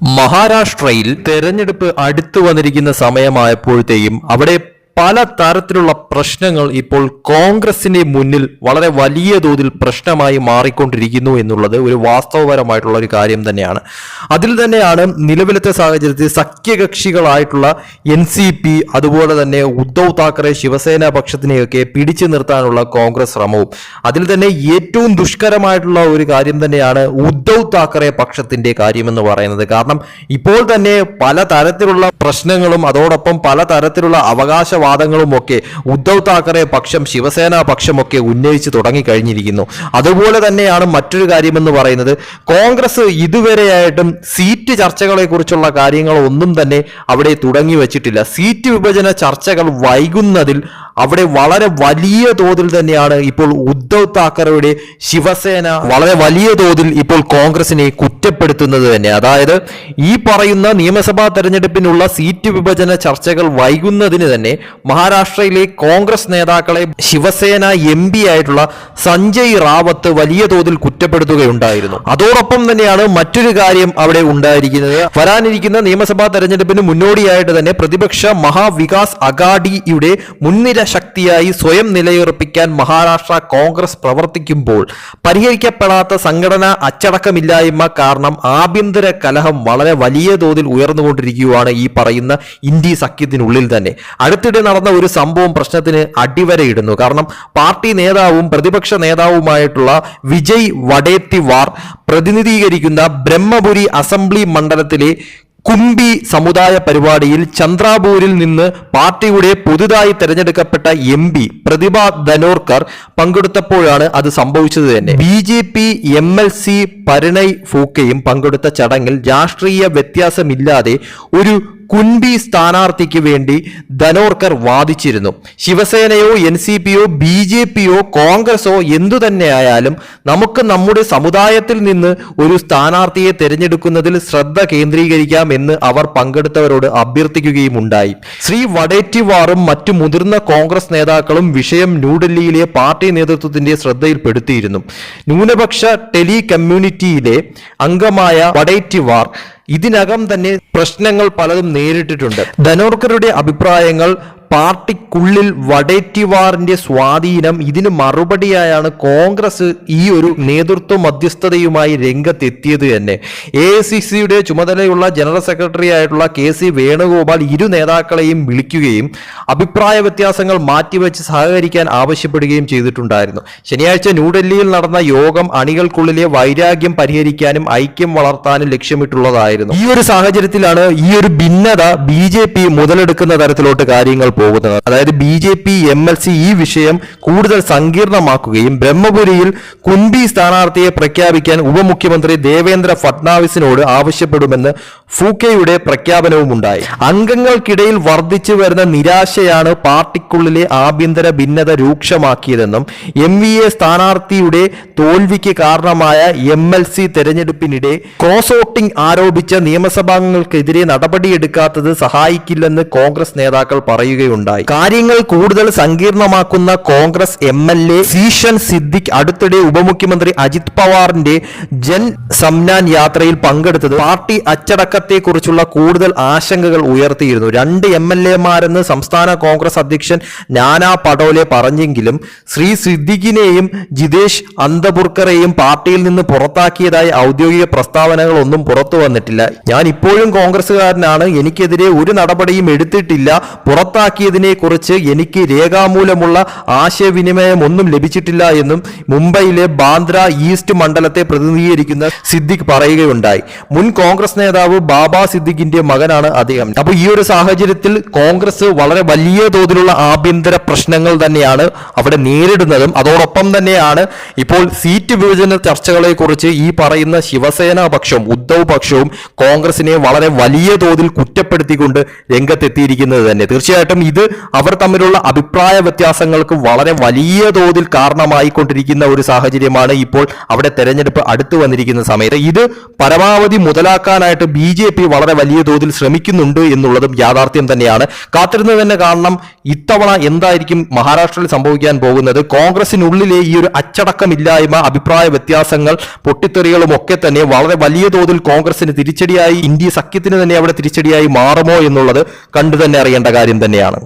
മഹാരാഷ്ട്രയിൽ തെരഞ്ഞെടുപ്പ് അടുത്തു വന്നിരിക്കുന്ന സമയമായപ്പോഴത്തേക്കും അവിടെ പല തരത്തിലുള്ള പ്രശ്നങ്ങൾ ഇപ്പോൾ കോൺഗ്രസിന്റെ മുന്നിൽ വളരെ വലിയ തോതിൽ പ്രശ്നമായി മാറിക്കൊണ്ടിരിക്കുന്നു എന്നുള്ളത് ഒരു വാസ്തവപരമായിട്ടുള്ള ഒരു കാര്യം തന്നെയാണ്. അതിൽ തന്നെയാണ് നിലവിലത്തെ സാഹചര്യത്തിൽ സഖ്യകക്ഷികളായിട്ടുള്ള എൻ സി പി അതുപോലെ തന്നെ ഉദ്ധവ് താക്കറെ ശിവസേന പക്ഷത്തിനെയൊക്കെ പിടിച്ചു നിർത്താനുള്ള കോൺഗ്രസ് ശ്രമവും. അതിൽ തന്നെ ഏറ്റവും ദുഷ്കരമായിട്ടുള്ള ഒരു കാര്യം തന്നെയാണ് ഉദ്ധവ് താക്കറെ പക്ഷത്തിന്റെ കാര്യമെന്ന് പറയുന്നത്. കാരണം ഇപ്പോൾ തന്നെ പല തരത്തിലുള്ള പ്രശ്നങ്ങളും അതോടൊപ്പം പല തരത്തിലുള്ള അവകാശവാദങ്ങളും ഒക്കെ ഉദ്ധവ് താക്കറെ പക്ഷം ശിവസേന പക്ഷമൊക്കെ ഉന്നയിച്ച് തുടങ്ങിക്കഴിഞ്ഞിരിക്കുന്നു. അതുപോലെ തന്നെയാണ് മറ്റൊരു കാര്യമെന്ന് പറയുന്നത്. കോൺഗ്രസ് ഇതുവരെയായിട്ടും സീറ്റ് ചർച്ചകളെ കുറിച്ചുള്ള കാര്യങ്ങൾ ഒന്നും തന്നെ അവിടെ തുടങ്ങി വച്ചിട്ടില്ല സീറ്റ് വിഭജന ചർച്ചകൾ വൈകുന്നതിൽ അവിടെ വളരെ വലിയ തോതിൽ തന്നെയാണ് ഇപ്പോൾ ഉദ്ധവ് താക്കറയുടെ ശിവസേന വളരെ വലിയ തോതിൽ ഇപ്പോൾ കോൺഗ്രസിനെ കുറ്റപ്പെടുത്തുന്നത് തന്നെ. അതായത് ഈ പറയുന്ന നിയമസഭാ തെരഞ്ഞെടുപ്പിനുള്ള സീറ്റ് വിഭജന ചർച്ചകൾ വൈകുന്നതിന് തന്നെ മഹാരാഷ്ട്രയിലെ കോൺഗ്രസ് നേതാക്കളെ ശിവസേന എം ആയിട്ടുള്ള സഞ്ജയ് റാവത്ത് വലിയ തോതിൽ കുറ്റപ്പെടുത്തുകയുണ്ടായിരുന്നു. അതോടൊപ്പം തന്നെയാണ് മറ്റൊരു കാര്യം അവിടെ ഉണ്ടായിരിക്കുന്നത്. വരാനിരിക്കുന്ന നിയമസഭാ തെരഞ്ഞെടുപ്പിന് മുന്നോടിയായിട്ട് തന്നെ പ്രതിപക്ഷ മഹാവികാസ് അഗാഡിയുടെ മുൻനിര ശക്തിയായി സ്വയം നിലയുറപ്പിക്കാൻ മഹാരാഷ്ട്ര കോൺഗ്രസ് പ്രവർത്തിക്കുമ്പോൾ പരിഹരിക്കപ്പെടാത്ത സംഘടനാ അച്ചടക്കമില്ലായ്മ കാരണം ആഭ്യന്തര കലഹം വളരെ വലിയ തോതിൽ ഉയർന്നുകൊണ്ടിരിക്കുകയാണ് ഈ പറയുന്ന ഇന്ത്യ സഖ്യത്തിനുള്ളിൽ തന്നെ. അടുത്തിടെ നടന്ന ഒരു സംഭവം പ്രശ്നത്തിന് അടിവരയിടുന്നു കാരണം പാർട്ടി നേതാവും പ്രതിപക്ഷ നേതാവുമായിട്ടുള്ള വിജയ് വടേത്തിവാർ പ്രതിനിധീകരിക്കുന്ന ബ്രഹ്മപുരി അസംബ്ലി മണ്ഡലത്തിലെ കുംബി സമുദായ പരിപാടിയിൽ ചന്ദ്രാപൂരിൽ നിന്ന് പാർട്ടിയുടെ പുതുതായി തെരഞ്ഞെടുക്കപ്പെട്ട എം പി പ്രതിഭ ധനോർക്കർ പങ്കെടുത്തപ്പോഴാണ് അത് സംഭവിച്ചത് തന്നെ. B J P M L C Parinay ഫൂക്കയും പങ്കെടുത്ത ചടങ്ങിൽ രാഷ്ട്രീയ വ്യത്യാസമില്ലാതെ ഒരു കുൻബി സ്ഥാനാർത്ഥിക്ക് വേണ്ടി ധനോർക്കർ വാദിച്ചിരുന്നു. ശിവസേനയോ എൻ സി പിയോ ബി ജെ പിയോ കോൺഗ്രസോ എന്തു തന്നെയായാലും നമുക്ക് നമ്മുടെ സമുദായത്തിൽ നിന്ന് ഒരു സ്ഥാനാർത്ഥിയെ തിരഞ്ഞെടുക്കുന്നതിൽ ശ്രദ്ധ കേന്ദ്രീകരിക്കാം എന്ന് അവർ പങ്കെടുത്തവരോട് അഭ്യർത്ഥിക്കുകയും ഉണ്ടായി ശ്രീ വടേറ്റിവാറും മറ്റു മുതിർന്ന കോൺഗ്രസ് നേതാക്കളും വിഷയം ന്യൂഡൽഹിയിലെ പാർട്ടി നേതൃത്വത്തിന്റെ ശ്രദ്ധയിൽപ്പെടുത്തിയിരുന്നു. ന്യൂനപക്ഷ ടെലി കമ്മ്യൂണിറ്റിയിലെ അംഗമായ വടൈറ്റിവാർ ഇതിനകം തന്നെ പ്രശ്നങ്ങൾ പലതും നേരിട്ടിട്ടുണ്ട്. ധനോർക്കറുടെ അഭിപ്രായങ്ങൾ പാർട്ടിക്കുള്ളിൽ വടേറ്റിവാറിന്റെ സ്വാധീനം ഇതിന് മറുപടിയായാണ് കോൺഗ്രസ് ഈ ഒരു നേതൃത്വ മധ്യസ്ഥതയുമായി രംഗത്തെത്തിയത് തന്നെ. എ സി സിയുടെ ചുമതലയുള്ള ജനറൽ സെക്രട്ടറി ആയിട്ടുള്ള കെ സി വേണുഗോപാൽ ഇരു നേതാക്കളെയും വിളിക്കുകയും അഭിപ്രായ വ്യത്യാസങ്ങൾ മാറ്റിവെച്ച് സഹകരിക്കാൻ ആവശ്യപ്പെടുകയും ചെയ്തിട്ടുണ്ടായിരുന്നു. ശനിയാഴ്ച ന്യൂഡൽഹിയിൽ നടന്ന യോഗം അണികൾക്കുള്ളിലെ വൈരാഗ്യം പരിഹരിക്കാനും ഐക്യം വളർത്താനും ലക്ഷ്യമിട്ടുള്ളതായിരുന്നു. ഈ ഒരു സാഹചര്യത്തിലാണ് ഈ ഒരു ഭിന്നത ബി മുതലെടുക്കുന്ന തരത്തിലോട്ട് കാര്യങ്ങൾ പോകുന്നത്. അതായത് B J P M L C ഈ വിഷയം കൂടുതൽ സങ്കീർണമാക്കുകയും ബ്രഹ്മപുരിയിൽ കുൻബി സ്ഥാനാർത്ഥിയെ പ്രഖ്യാപിക്കാൻ ഉപമുഖ്യമന്ത്രി ദേവേന്ദ്ര ഫട്നാവിസിനോട് ആവശ്യപ്പെടുമെന്ന് ഫൂക്കയുടെ പ്രഖ്യാപനവും ഉണ്ടായി അംഗങ്ങൾക്കിടയിൽ വർദ്ധിച്ചു വരുന്ന നിരാശയാണ് പാർട്ടിക്കുള്ളിലെ ആഭ്യന്തര ഭിന്നത രൂക്ഷമാക്കിയതെന്നും എം വി എ സ്ഥാനാർത്ഥിയുടെ തോൽവിക്ക് കാരണമായ എം എൽ സി തെരഞ്ഞെടുപ്പിനിടെ ക്രോസ് വോട്ടിംഗ് ആരോപിച്ച നിയമസഭാംഗങ്ങൾക്കെതിരെ നടപടിയെടുക്കാത്തത് സഹായിക്കില്ലെന്ന് കോൺഗ്രസ് നേതാക്കൾ പറയുകയുണ്ടായി. കാര്യങ്ങൾ കൂടുതൽ സങ്കീർണമാക്കുന്ന Congress M L A Zeeshan Siddique അടുത്തിടെ ഉപമുഖ്യമന്ത്രി അജിത് പവാറിന്റെ ജൻ സംനാൻ യാത്രയിൽ പങ്കെടുത്തത് പാർട്ടി അച്ചടക്കത്തെക്കുറിച്ചുള്ള കൂടുതൽ ആശങ്കകൾ ഉയർത്തിയിരുന്നു. രണ്ട് എം എൽ എമാരെന്ന് സംസ്ഥാന കോൺഗ്രസ് അധ്യക്ഷൻ നാനാ പടോലെ പറഞ്ഞെങ്കിലും ശ്രീ സിദ്ദിഖിനെയും ജിതേഷ് അന്തപുർക്കറെയും പാർട്ടിയിൽ നിന്ന് പുറത്താക്കിയതായി ഔദ്യോഗിക പ്രസ്താവനകൾ ഒന്നും പുറത്തു വന്നിട്ടില്ല. ഞാൻ ഇപ്പോഴും കോൺഗ്രസ്സുകാരനാണ്. എനിക്കെതിരെ ഒരു നടപടിയും എടുത്തിട്ടില്ല. പുറത്താക്കിയതിനെ കുറിച്ച് എനിക്ക് രേഖാമൂലമുള്ള ആശയവിനിമയമൊന്നും ലഭിച്ചിട്ടില്ല എന്നും മുംബൈയിലെ ബാന്ദ്ര ഈസ്റ്റ് മണ്ഡലത്തെ പ്രതിനിധീകരിക്കുന്ന സിദ്ദിഖ് പറയുകയുണ്ടായി. മുൻ കോൺഗ്രസ് നേതാവ് ബാബ സിദ്ദിഖിന്റെ മകനാണ് അദ്ദേഹം. അപ്പോൾ ഈ ഒരു സാഹചര്യത്തിൽ കോൺഗ്രസ് വളരെ വലിയ തോതിലുള്ള ആഭ്യന്തര പ്രശ്നങ്ങൾ തന്നെയാണ് അവിടെ നേരിടുന്നതും. അതോടൊപ്പം തന്നെയാണ് ഇപ്പോൾ സീറ്റ് വിഭജന ചർച്ചകളെ കുറിച്ച് ഈ പറയുന്ന ശിവസേന പക്ഷവും ഉദ്ധവ് പക്ഷവും കോൺഗ്രസിനെ വളരെ വലിയ തോതിൽ കുറ്റപ്പെടുത്തിക്കൊണ്ട് രംഗത്തെത്തിയിരിക്കുന്നത് തന്നെ. തീർച്ചയായിട്ടും ഇത് അവർ തമ്മിലുള്ള അഭിപ്രായ വ്യത്യാസങ്ങൾക്ക് വളരെ വലിയ തോതിൽ കാരണമായിക്കൊണ്ടിരിക്കുന്ന ഒരു സാഹചര്യമാണ് ഇപ്പോൾ അവിടെ തെരഞ്ഞെടുപ്പ് അടുത്തു വന്നിരിക്കുന്ന സമയത്ത്. ഇത് പരമാവധി മുതലാക്കാനായിട്ട് ബി ജെ പി വളരെ വലിയ തോതിൽ ശ്രമിക്കുന്നുണ്ട് എന്നുള്ളതും യാഥാർത്ഥ്യം തന്നെയാണ്. കാത്തിരുന്നത് തന്നെ കാരണം ഇത്തവണ എന്തായിരിക്കും മഹാരാഷ്ട്രയിൽ സംഭവിക്കാൻ പോകുന്നത്. കോൺഗ്രസിനുള്ളിലെ ഈ ഒരു അച്ചടക്കമില്ലായ്മ അഭിപ്രായ വ്യത്യാസങ്ങൾ പൊട്ടിത്തെറികളും ഒക്കെ തന്നെ വളരെ വലിയ തോതിൽ കോൺഗ്രസിന് തിരിച്ചടിയായി ഇന്ത്യ സഖ്യത്തിന് തന്നെ അവിടെ തിരിച്ചടിയായി മാറുമോ എന്നുള്ളത് കണ്ടു തന്നെ അറിയേണ്ട കാര്യം തന്നെയാണ്.